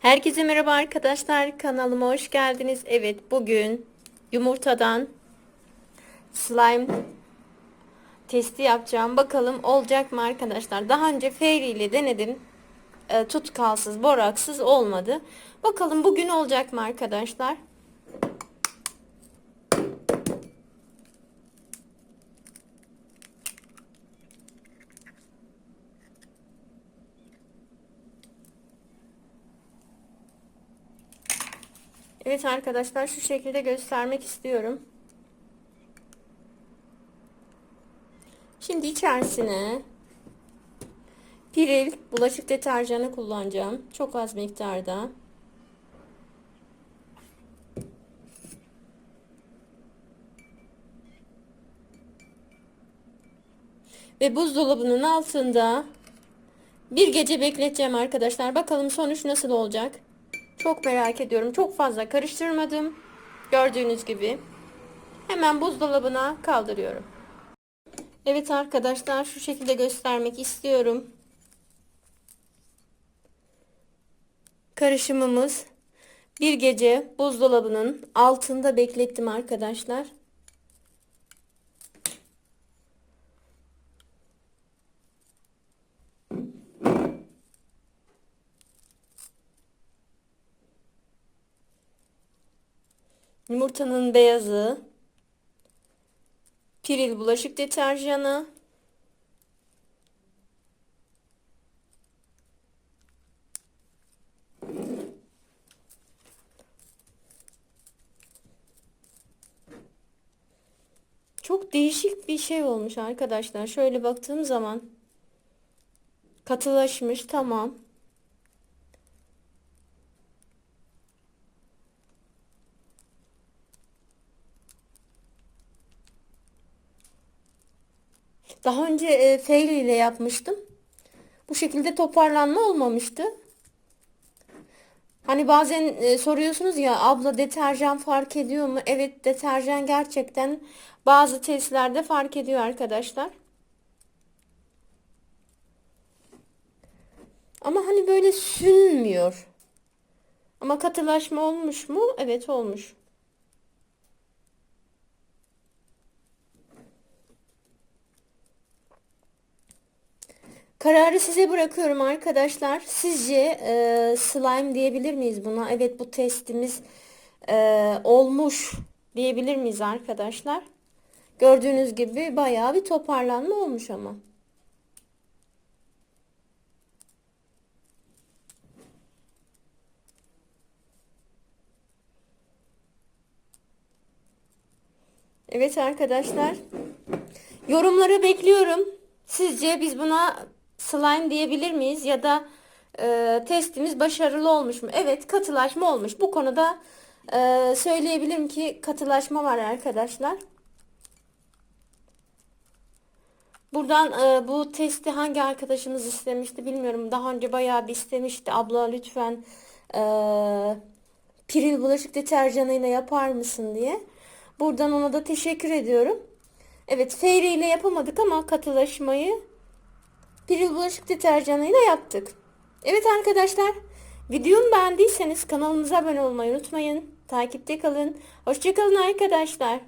Herkese merhaba arkadaşlar. Kanalıma hoş geldiniz. Evet bugün yumurtadan slime testi yapacağım. Bakalım olacak mı arkadaşlar. Daha önce Fairy ile denedim. E, tutkalsız, boraksız olmadı. Bakalım bugün olacak mı arkadaşlar. Evet arkadaşlar şu şekilde göstermek istiyorum. Şimdi içerisine piril bulaşık deterjanı kullanacağım. Çok az miktarda. Ve buzdolabının altında bir gece bekleteceğim arkadaşlar. Bakalım sonuç nasıl olacak. Çok merak ediyorum. Çok fazla karıştırmadım. Gördüğünüz gibi. Hemen buzdolabına kaldırıyorum. Evet arkadaşlar şu şekilde göstermek istiyorum. Karışımımız bir gece buzdolabının altında beklettim arkadaşlar. Yumurtanın beyazı, piril bulaşık deterjanı, Çok değişik bir şey olmuş arkadaşlar. Şöyle baktığım zaman katılaşmış tamam. Daha önce e, fail ile yapmıştım. Bu şekilde toparlanma olmamıştı. Hani bazen e, soruyorsunuz ya abla deterjan fark ediyor mu? Evet deterjan gerçekten bazı testlerde fark ediyor arkadaşlar. Ama hani böyle sünmüyor. Ama katılaşma olmuş mu? Evet olmuş. Kararı size bırakıyorum arkadaşlar. Sizce e, slime diyebilir miyiz buna? Evet bu testimiz e, olmuş diyebilir miyiz arkadaşlar? Gördüğünüz gibi bayağı bir toparlanma olmuş ama. Evet arkadaşlar. Yorumları bekliyorum. Sizce biz buna slime diyebilir miyiz ya da e, testimiz başarılı olmuş mu? Evet katılaşma olmuş. Bu konuda e, söyleyebilirim ki katılaşma var arkadaşlar. Buradan e, bu testi hangi arkadaşımız istemişti bilmiyorum. Daha önce bayağı bir istemişti. Abla lütfen e, piril bulaşık deterjanıyla yapar mısın diye. Buradan ona da teşekkür ediyorum. Evet Fairy ile yapamadık ama katılaşmayı Piril bulaşık deterjanıyla yaptık. Evet arkadaşlar videomu beğendiyseniz kanalımıza abone olmayı unutmayın. Takipte kalın. Hoşçakalın arkadaşlar.